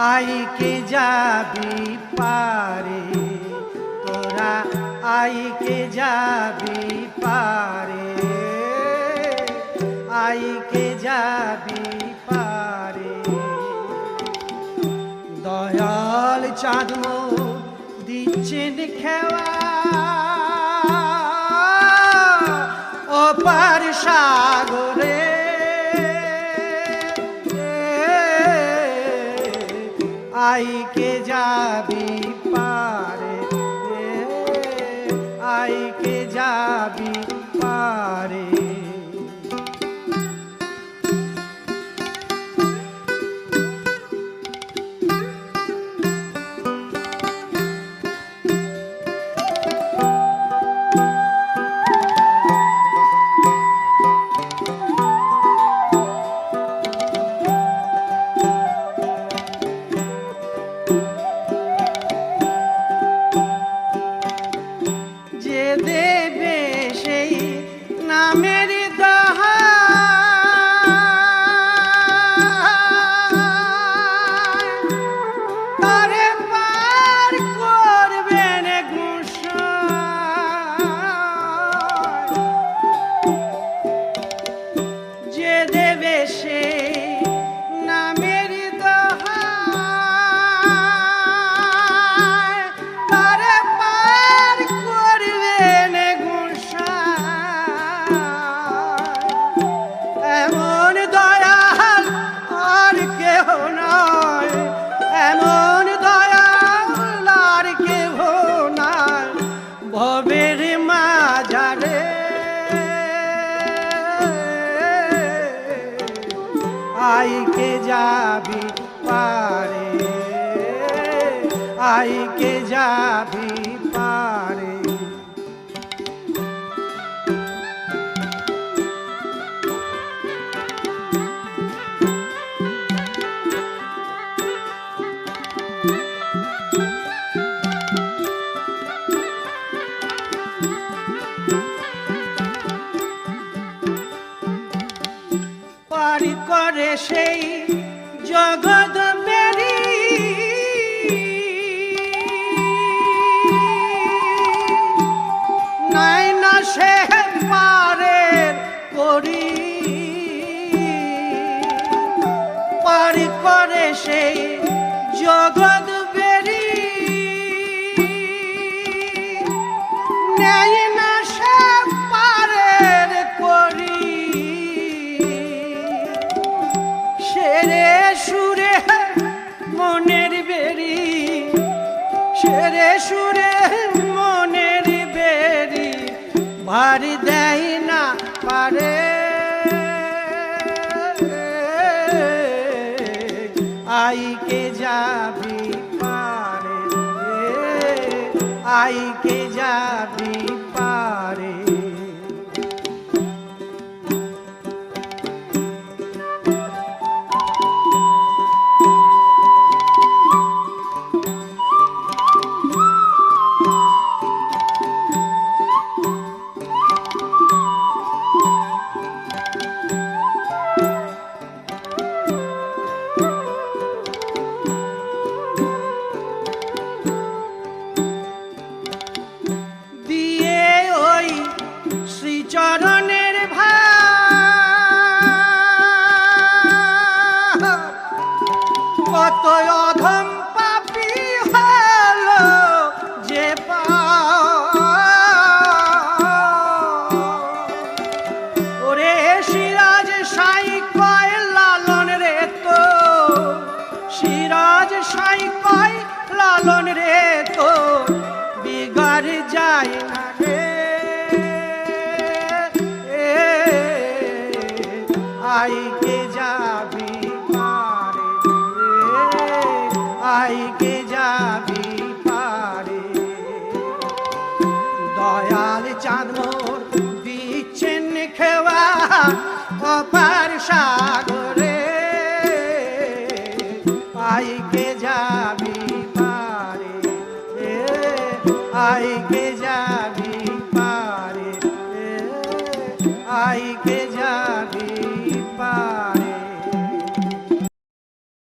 আইকে যাবি পারে? তোরা আইকে যাবি পারে? আইকে যাবি পারে? দয়াল চাঁদমো দিচ্ছেন খেওয়া। অপার সাগরে আইকে যাবি পারে? আইকে যাবি পারে? দেবে সেই নামের যে দেবে সে আইকে যাবি পারে? আইকে যাবি সেই জগৎ নাই না পারে করি। পারি করে সেই জগৎ সেরে সুরে মনের বেরি ভারি দেয় না পারে। আইকে যাবি পারে আইকে যাবি পারে কত অধম পাপি হলো, যে। ওরে সিরাজ সাই কয় লালন রে তো, সিরাজ সাই কয় লালন রে তো, বিগার যায় না রে আইকে যাবি আইকে যাবি পারে? দয়াল চাঁদ মোর দিচ্ছেন খেওয়া অপার সাগরে। আইকে যাবি পারে? আইকে যাবি